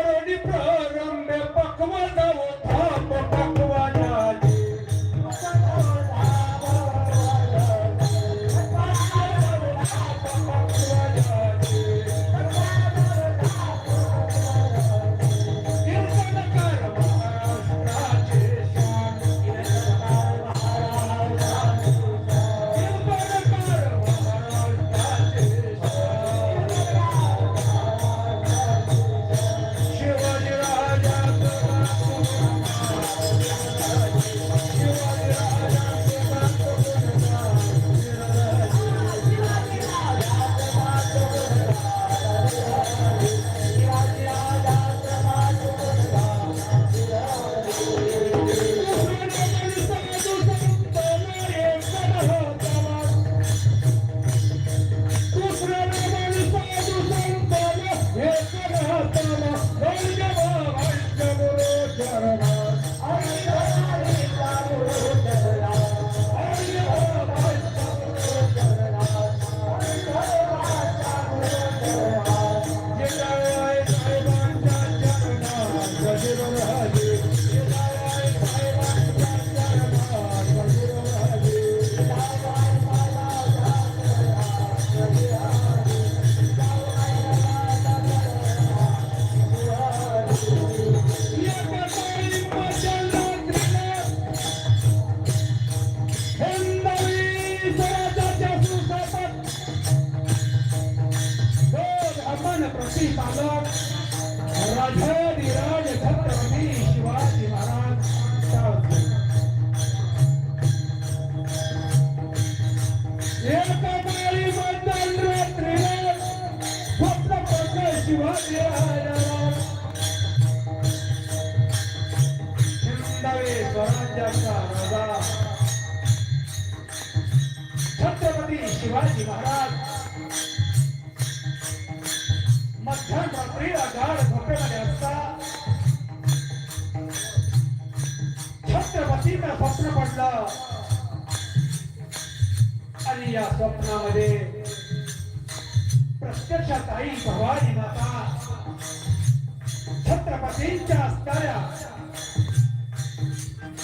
Moroni prarambhe pakvata utthapa pakvata Chhatrapati Shivaji Maharaj. मध्यरात्रीला गाढ झोपेमध्ये असता. छत्रपतीनं स्वप्न पडलं. आणि या स्वप्नामध्ये प्रत्यक्षात आई भवानी माता. छत्रपतींच्या असणाऱ्या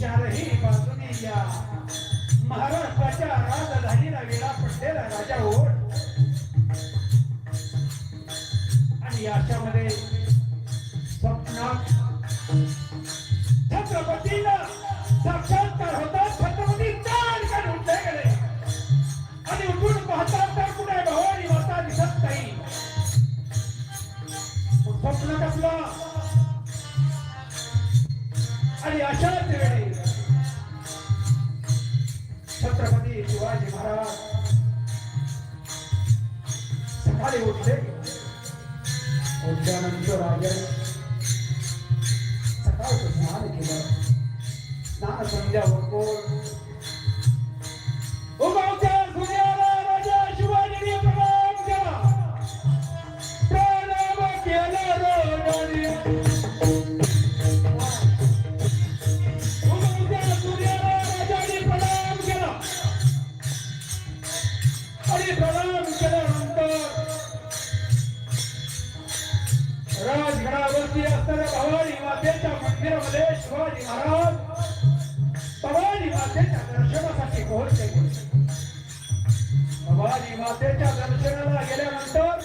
चारही बाजूने या. महाराष्ट्राच्या राजधानीला वेळा पडलेला राजा ओढ आणि याच्यामध्ये छत्रपती शिवाजी महाराज. सकाळी उठले. उठल्यानंतर राजन सकाळचं स्नान केलं. स्नान संध्या होतो Thank you. आणि प्रणाम केल्यानंतर राजगडावरती असणाऱ्या भवानी मातेच्या मंदिरामध्ये शिवाजी महाराज भवानी मातेच्या दर्शनासाठी पोहोचले. भवानी मातेच्या दर्शनाला गेल्यानंतर